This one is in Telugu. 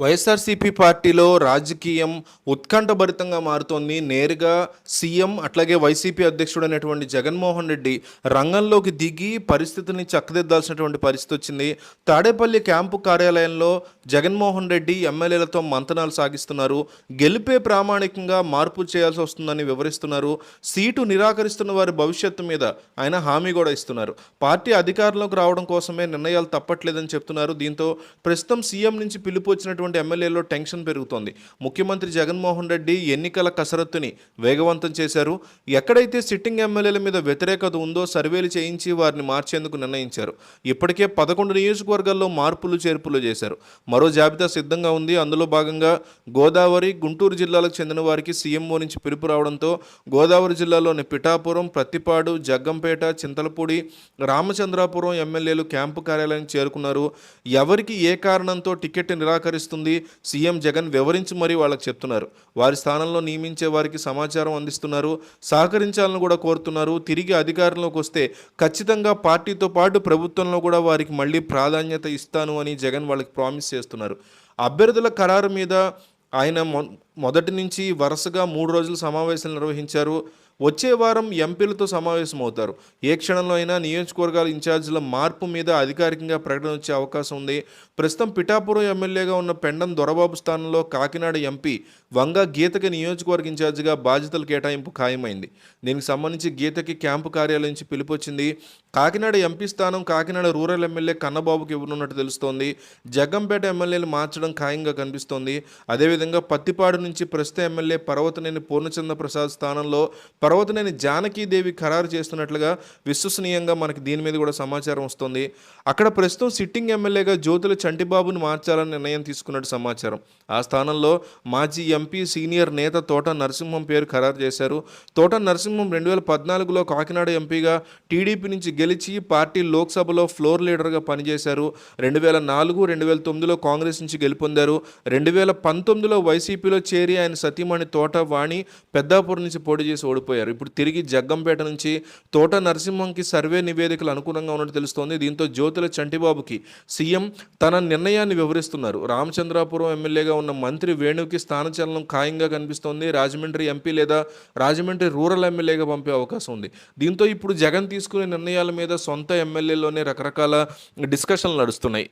వైఎస్ఆర్సీపీ పార్టీలో రాజకీయం ఉత్కంఠభరితంగా మారుతోంది. నేరుగా సీఎం అట్లాగే వైసీపీ అధ్యక్షుడైనటువంటి జగన్మోహన్ రెడ్డి రంగంలోకి దిగి పరిస్థితిని చక్కదిద్దాల్సినటువంటి పరిస్థితి వచ్చింది. తాడేపల్లి క్యాంపు కార్యాలయంలో జగన్మోహన్ రెడ్డి ఎమ్మెల్యేలతో మంతనాలు సాగిస్తున్నారు. గెలిపే ప్రామాణికంగా మార్పు చేయాల్సి వస్తుందని వివరిస్తున్నారు. సీటు నిరాకరిస్తున్న వారి భవిష్యత్తు మీద ఆయన హామీ కూడా ఇస్తున్నారు. పార్టీ అధికారంలోకి రావడం కోసమే నిర్ణయాలు తప్పట్లేదని చెప్తున్నారు. దీంతో ప్రస్తుతం సీఎం నుంచి పిలుపు వచ్చినటువంటి ఎమ్మెల్యేలో టెన్షన్ పెరుగుతోంది. ముఖ్యమంత్రి జగన్మోహన్ రెడ్డి ఎన్నికల కసరత్తుని వేగవంతం చేశారు. ఎక్కడైతే సిట్టింగ్ ఎమ్మెల్యేల మీద వ్యతిరేకత ఉందో సర్వేలు చేయించి వారిని మార్చేందుకు నిర్ణయించారు. ఇప్పటికే పదకొండు నియోజకవర్గాల్లో మార్పులు చేర్పులు చేశారు. మరో జాబితా సిద్ధంగా ఉంది. అందులో భాగంగా గోదావరి గుంటూరు జిల్లాలకు చెందిన వారికి సీఎంఓ నుంచి పిలుపు రావడంతో గోదావరి జిల్లాలోని పిఠాపురం ప్రత్తిపాడు జగ్గంపేట చింతలపూడి రామచంద్రాపురం ఎమ్మెల్యేలు క్యాంపు కార్యాలయం చేరుకున్నారు. ఎవరికి ఏ కారణంతో టికెట్ నిరాకరిస్తుంది సీఎం జగన్ వివరించి మరీ వాళ్ళకి చెప్తున్నారు. వారి స్థానంలో నియమించే వారికి సమాచారం అందిస్తున్నారు. సహకరించాలని కూడా కోరుతున్నారు. తిరిగి అధికారంలోకి వస్తే ఖచ్చితంగా పార్టీతో పాటు ప్రభుత్వంలో కూడా వారికి మళ్ళీ ప్రాధాన్యత ఇస్తాను అని జగన్ వాళ్ళకి ప్రామిస్ చేస్తున్నారు. అభ్యర్థుల ఖరారు మీద ఆయన మొ మొదటి నుంచి వరుసగా మూడు రోజులు సమావేశాలు నిర్వహించారు. వచ్చే వారం ఎంపీలతో సమావేశమవుతారు. ఏ క్షణంలో అయినా నియోజకవర్గాల ఇన్ఛార్జీల మార్పు మీద అధికారికంగా ప్రకటన వచ్చే అవకాశం ఉంది. ప్రస్తుతం పిఠాపురం ఎమ్మెల్యేగా ఉన్న పెండం దొరబాబు స్థానంలో కాకినాడ ఎంపీ వంగ గీతకి నియోజకవర్గ ఇన్ఛార్జిగా బాధ్యతలు కేటాయింపు ఖాయమైంది. దీనికి సంబంధించి గీతకి క్యాంపు కార్యాలయం నుంచి పిలుపొచ్చింది కాకినాడ ఎంపీ స్థానం కాకినాడ రూరల్ ఎమ్మెల్యే కన్నబాబుకి ఇవ్వనున్నట్టు తెలుస్తోంది. జగ్గంపేట ఎమ్మెల్యేలు మార్చడం ఖాయంగా కనిపిస్తోంది. అదేవిధంగా పత్తిపాడు నుంచి ప్రస్తుత ఎమ్మెల్యే పర్వతనేని పూర్ణచంద్ర ప్రసాద్ స్థానంలో పర్వతనేని జానకీదేవి ఖరారు చేస్తున్నట్లుగా విశ్వసనీయంగా మనకి దీని మీద కూడా సమాచారం వస్తుంది. అక్కడ ప్రస్తుతం సిట్టింగ్ ఎమ్మెల్యేగా జ్యోతుల చంటిబాబును మార్చాలని నిర్ణయం తీసుకున్నట్టు సమాచారం. ఆ స్థానంలో మాజీ ఎంపీ సీనియర్ నేత తోట నరసింహం పేరు ఖరారు చేశారు. తోట నరసింహం రెండు వేల పద్నాలుగులో కాకినాడ ఎంపీగా టీడీపీ నుంచి గెలిచి పార్టీ లోక్సభలో ఫ్లోర్ లీడర్గా పనిచేశారు. రెండు వేల నాలుగు రెండు వేల తొమ్మిదిలో కాంగ్రెస్ నుంచి గెలుపొందారు. రెండు వేల పంతొమ్మిదిలో వైసీపీలో చేరి ఆయన సతీమణి తోట వాణి పెద్దాపురం నుంచి పోటీ చేసి ఓడిపోయారు. ఇప్పుడు తిరిగి జగ్గంపేట నుంచి తోట నరసింహంకి సర్వే నివేదికలు అనుకూలంగా ఉన్నట్టు తెలుస్తోంది. దీంతో జ్యోతుల చంటిబాబుకి సీఎం తన నిర్ణయాన్ని వివరిస్తున్నారు. రామచంద్రాపురం ఎమ్మెల్యేగా ఉన్న మంత్రి వేణుకి స్థానచలనం ఖాయంగా కనిపిస్తోంది. రాజమండ్రి ఎంపీ లేదా రాజమండ్రి రూరల్ ఎమ్మెల్యేగా పంపే అవకాశం ఉంది. దీంతో ఇప్పుడు జగన్ తీసుకునే నిర్ణయాల మీద సొంత ఎమ్మెల్యేలోనే రకరకాల డిస్కషన్లు నడుస్తున్నాయి.